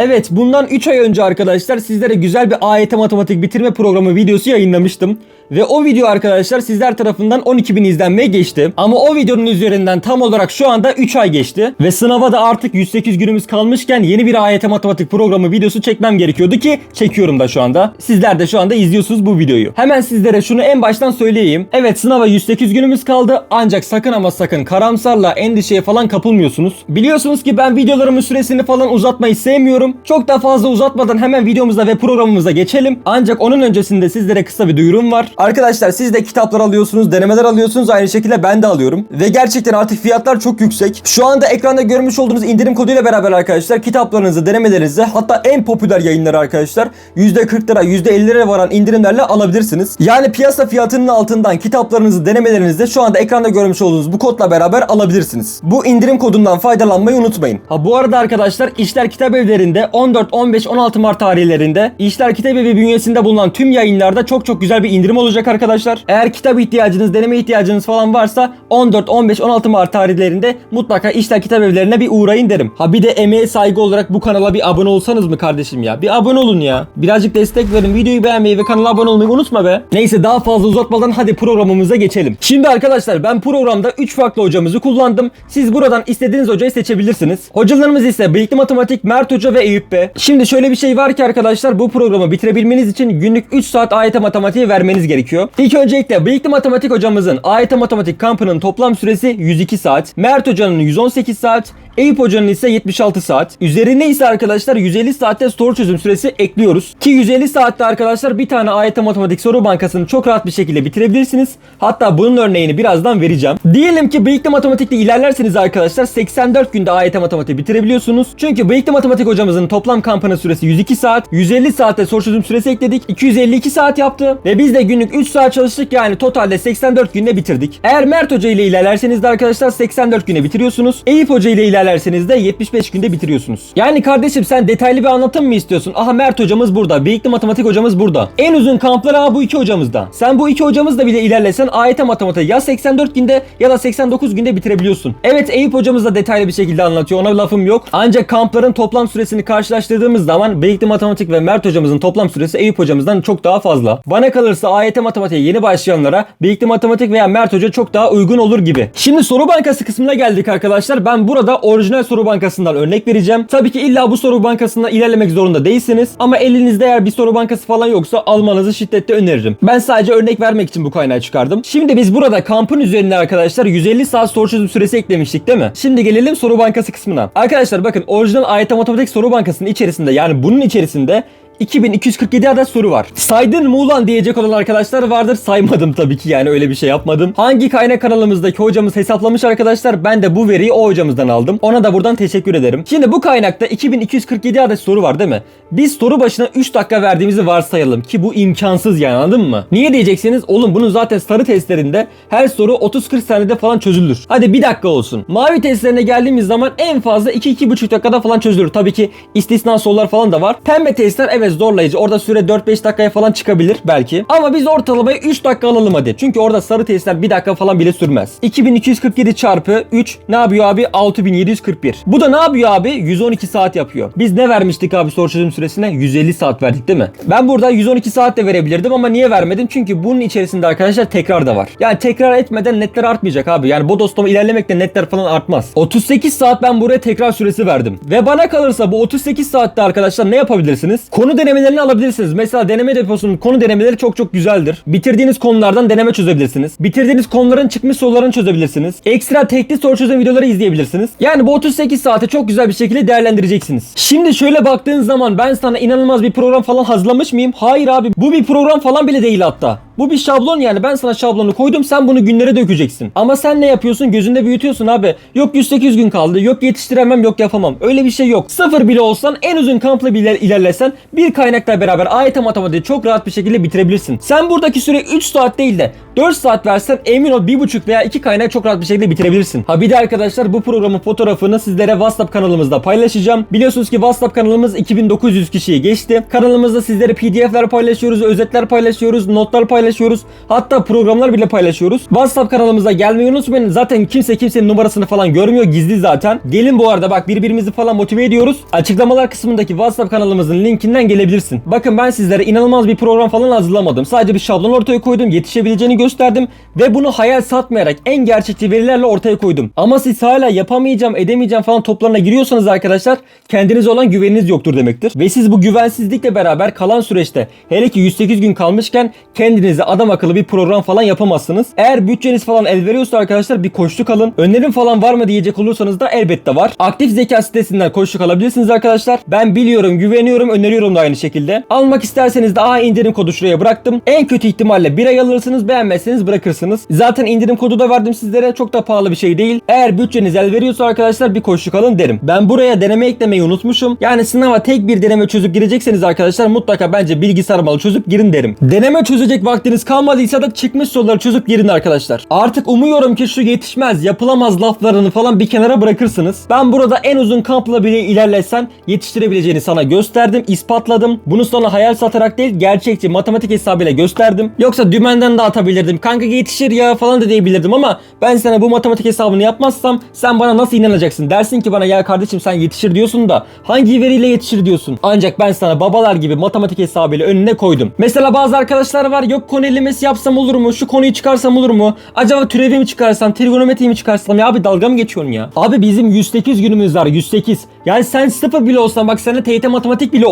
Evet bundan 3 ay önce arkadaşlar sizlere güzel bir AYT matematik bitirme programı videosu yayınlamıştım. Ve o video arkadaşlar sizler tarafından 12.000 izlenmeye geçti. Ama o videonun üzerinden tam olarak şu anda 3 ay geçti. Ve sınava da artık 108 günümüz kalmışken yeni bir AYT matematik programı videosu çekmem gerekiyordu ki çekiyorum da şu anda. Sizler de şu anda izliyorsunuz bu videoyu. Hemen sizlere şunu en baştan söyleyeyim. Evet sınava 108 günümüz kaldı ancak sakın ama sakın karamsarla endişeye falan kapılmıyorsunuz. Biliyorsunuz ki ben videolarımın süresini falan uzatmayı sevmiyorum. Çok da fazla uzatmadan hemen videomuza ve programımıza geçelim. Ancak onun öncesinde sizlere kısa bir duyurum var. Arkadaşlar siz de kitaplar alıyorsunuz, denemeler alıyorsunuz. Aynı şekilde ben de alıyorum. Ve gerçekten artık fiyatlar çok yüksek. Şu anda ekranda görmüş olduğunuz indirim koduyla beraber arkadaşlar kitaplarınızı, denemelerinizi hatta en popüler yayınları arkadaşlar %40 lira, %50 lira varan indirimlerle alabilirsiniz. Yani piyasa fiyatının altından kitaplarınızı, denemelerinizi şu anda ekranda görmüş olduğunuz bu kodla beraber alabilirsiniz. Bu indirim kodundan faydalanmayı unutmayın. Ha bu arada arkadaşlar İşler Kitap Evleri'nde 14, 15, 16 Mart tarihlerinde İşler Kitap Evi bünyesinde bulunan tüm yayınlarda çok çok güzel bir indirim olacak arkadaşlar. Eğer kitap ihtiyacınız, deneme ihtiyacınız falan varsa 14, 15, 16 Mart tarihlerinde mutlaka İşler Kitap Evleri'ne bir uğrayın derim. Ha bir de emeğe saygı olarak bu kanala bir abone olsanız mı kardeşim ya? Bir abone olun ya. Birazcık destek verin. Videoyu beğenmeyi ve kanala abone olmayı unutma be. Neyse daha fazla uzatmadan hadi programımıza geçelim. Şimdi arkadaşlar ben programda 3 farklı hocamızı kullandım. Siz buradan istediğiniz hocayı seçebilirsiniz. Hocalarımız ise Bıyıklı Matematik, Mert Hoca ve Eyüp Bey. Şimdi şöyle bir şey var ki arkadaşlar bu programı bitirebilmeniz için günlük 3 saat AYT matematiği vermeniz gerekiyor. İlk öncelikle Bıyıklı Matematik hocamızın AYT matematik kampının toplam süresi 102 saat. Mert Hoca'nın 118 saat. Eyüp Hoca'nın ise 76 saat. Üzerine ise arkadaşlar 150 saatte soru çözüm süresi ekliyoruz. Ki 150 saatte arkadaşlar bir tane AYT matematik soru bankasını çok rahat bir şekilde bitirebilirsiniz. Hatta bunun örneğini birazdan vereceğim. Diyelim ki bıyıklı matematikte ilerlerseniz arkadaşlar 84 günde AYT matematik bitirebiliyorsunuz. Çünkü bıyıklı matematik hocamızın toplam kampının süresi 102 saat. 150 saatte soru çözüm süresi ekledik. 252 saat yaptı. Ve biz de günlük 3 saat çalıştık yani totalde 84 günde bitirdik. Eğer Mert Hoca ile ilerlerseniz de arkadaşlar 84 güne bitiriyorsunuz. Eyüp Hoca ile ilerlerseniz de 75 günde bitiriyorsunuz. Yani kardeşim sen detaylı bir anlatım mı istiyorsun? Aha Mert hocamız burada. Bıyıklı matematik hocamız burada. En uzun kamplar aha bu iki hocamızda. Sen bu iki hocamızla bile ilerlesen AYT matematik ya 84 günde ya da 89 günde bitirebiliyorsun. Evet Eyüp hocamız da detaylı bir şekilde anlatıyor. Ona lafım yok. Ancak kampların toplam süresini karşılaştırdığımız zaman Bıyıklı matematik ve Mert hocamızın toplam süresi Eyüp hocamızdan çok daha fazla. Bana kalırsa AYT matematiğe yeni başlayanlara Bıyıklı matematik veya Mert hoca çok daha uygun olur gibi. Şimdi soru bankası kısmına geldik arkadaşlar. Ben burada orijinal soru bankasından örnek vereceğim. Tabii ki illa bu soru bankasında ilerlemek zorunda değilsiniz. Ama elinizde eğer bir soru bankası falan yoksa almanızı şiddetle öneririm. Ben sadece örnek vermek için bu kaynağı çıkardım. Şimdi biz burada kampın üzerine arkadaşlar 150 saat soru çözüm süresi eklemiştik değil mi? Şimdi gelelim soru bankası kısmına. Arkadaşlar bakın orijinal AYT matematik soru bankasının içerisinde yani bunun içerisinde 2247 adet soru var. Saydın mı ulan diyecek olan arkadaşlar vardır. Saymadım tabii ki yani öyle bir şey yapmadım. Hangi kaynak kanalımızdaki hocamız hesaplamış arkadaşlar ben de bu veriyi o hocamızdan aldım. Ona da buradan teşekkür ederim. Şimdi bu kaynakta 2247 adet soru var değil mi? Biz soru başına 3 dakika verdiğimizi varsayalım ki bu imkansız yani anladın mı? Niye diyeceksiniz? Oğlum bunun zaten sarı testlerinde her soru 30-40 saniyede falan çözülür. Hadi bir dakika olsun. Mavi testlerine geldiğimiz zaman en fazla 2-2,5 dakikada falan çözülür. Tabii ki istisna sorular falan da var. Pembe testler evet zorlayıcı. Orada süre 4-5 dakikaya falan çıkabilir belki. Ama biz ortalamayı 3 dakika alalım hadi. Çünkü orada sarı testler 1 dakika falan bile sürmez. 2247 çarpı 3 ne yapıyor abi? 6741. Bu da ne yapıyor abi? 112 saat yapıyor. Biz ne vermiştik abi soru çözüm süresine? 150 saat verdik değil mi? Ben burada 112 saat de verebilirdim ama niye vermedim? Çünkü bunun içerisinde arkadaşlar tekrar da var. Yani tekrar etmeden netler artmayacak abi. Yani bodoslama ilerlemekle netler falan artmaz. 38 saat ben buraya tekrar süresi verdim. Ve bana kalırsa bu 38 saatte arkadaşlar ne yapabilirsiniz? Konu denemelerini alabilirsiniz. Mesela deneme deposunun konu denemeleri çok çok güzeldir. Bitirdiğiniz konulardan deneme çözebilirsiniz. Bitirdiğiniz konuların çıkmış sorularını çözebilirsiniz. Ekstra tekli soru çözüm videoları izleyebilirsiniz. Yani bu 38 saate çok güzel bir şekilde değerlendireceksiniz. Şimdi şöyle baktığın zaman ben sana inanılmaz bir program falan hazırlamış mıyım? Hayır abi bu bir program falan bile değil hatta. Bu bir şablon yani ben sana şablonu koydum sen bunu günlere dökeceksin. Ama sen ne yapıyorsun gözünde büyütüyorsun abi. Yok 108 gün kaldı yok yetiştiremem yok yapamam. Öyle bir şey yok. Sıfır bile olsan en uzun kampla bile ilerlesen bir Bil kaynakla beraber AYT matematiği çok rahat bir şekilde bitirebilirsin. Sen buradaki süre 3 saat değil de 4 saat versen emin ol 1,5 veya 2 kaynak çok rahat bir şekilde bitirebilirsin. Ha bir de arkadaşlar bu programın fotoğrafını sizlere WhatsApp kanalımızda paylaşacağım. Biliyorsunuz ki WhatsApp kanalımız 2900 kişiyi geçti. Kanalımızda sizlere PDF'ler paylaşıyoruz, özetler paylaşıyoruz, notlar paylaşıyoruz. Hatta programlar bile paylaşıyoruz. WhatsApp kanalımıza gelmeyi unutmayın. Zaten kimse kimsenin numarasını falan görmüyor. Gizli zaten. Gelin bu arada bak birbirimizi falan motive ediyoruz. Açıklamalar kısmındaki WhatsApp kanalımızın linkinden gelebilirsin. Bakın ben sizlere inanılmaz bir program falan hazırlamadım. Sadece bir şablon ortaya koydum. Yetişebileceğini gösterdim. Ve bunu hayal satmayarak en gerçekçi verilerle ortaya koydum. Ama siz hala yapamayacağım, edemeyeceğim falan toplarına giriyorsanız arkadaşlar kendinize olan güveniniz yoktur demektir. Ve siz bu güvensizlikle beraber kalan süreçte hele ki 108 gün kalmışken kendinize adam akıllı bir program falan yapamazsınız. Eğer bütçeniz falan el veriyorsa arkadaşlar bir koşluk alın. Önerim falan var mı diyecek olursanız da elbette var. Aktif zeka sitesinden koşluk alabilirsiniz arkadaşlar. Ben biliyorum, güveniyorum, öneriyorum da aynı şekilde. Almak isterseniz de A indirim kodu şuraya bıraktım. En kötü ihtimalle bir ay alırsınız, beğenmezseniz bırakırsınız. Zaten indirim kodu da verdim sizlere. Çok da pahalı bir şey değil. Eğer bütçeniz el veriyorsa arkadaşlar bir koşluk alın derim. Ben buraya deneme eklemeyi unutmuşum. Yani sınava tek bir deneme çözüp girecekseniz arkadaşlar mutlaka bence bilgisayar malı çözüp girin derim. Deneme çözecek vaktiniz kalmadıysa da çıkmış soruları çözüp girin arkadaşlar. Artık umuyorum ki şu yetişmez, yapılamaz laflarını falan bir kenara bırakırsınız. Ben burada en uzun kampla bile ilerlesen yetiştirebileceğini sana gösterdim, ispatladım. Bunu sana hayal satarak değil gerçekçi matematik hesabıyla gösterdim. Yoksa dümenden de atabilirdim. Kanka yetişir ya falan da diyebilirdim ama ben sana bu matematik hesabını yapmazsam sen bana nasıl inanacaksın? Dersin ki bana ya kardeşim sen yetişir diyorsun da hangi veriyle yetişir diyorsun? Ancak ben sana babalar gibi matematik hesabıyla önüne koydum. Mesela bazı arkadaşlar var yok konu elemesi yapsam olur mu? Şu konuyu çıkarsam olur mu? Acaba türevi mi çıkarsam, trigonometri mi çıkarsam? Ya abi dalga mı geçiyorsun ya? Abi bizim 108 günümüz var 108. Yani sen sıfır bile olsan bak sana TYT matematik bile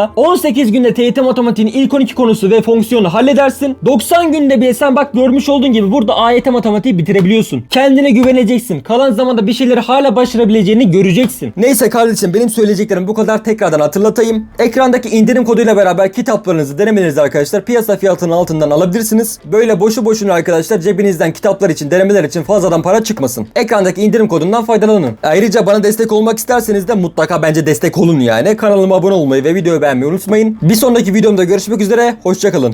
olmazsa 18 günde TYT matematiğin ilk 12 konusu ve fonksiyonu halledersin. 90 günde bile sen bak görmüş olduğun gibi burada AYT matematiği bitirebiliyorsun. Kendine güveneceksin. Kalan zamanda bir şeyleri hala başarabileceğini göreceksin. Neyse kardeşim benim söyleyeceklerim bu kadar tekrardan hatırlatayım. Ekrandaki indirim koduyla beraber kitaplarınızı denemelerinizi arkadaşlar piyasa fiyatının altından alabilirsiniz. Böyle boşu boşuna arkadaşlar cebinizden kitaplar için denemeler için fazladan para çıkmasın. Ekrandaki indirim kodundan faydalanın. Ayrıca bana destek olmak isterseniz de mutlaka bence destek olun yani. Kanalıma abone olmayı ve videoyu beğenmeyi unutmayın. Bir sonraki videomda görüşmek üzere. Hoşçakalın.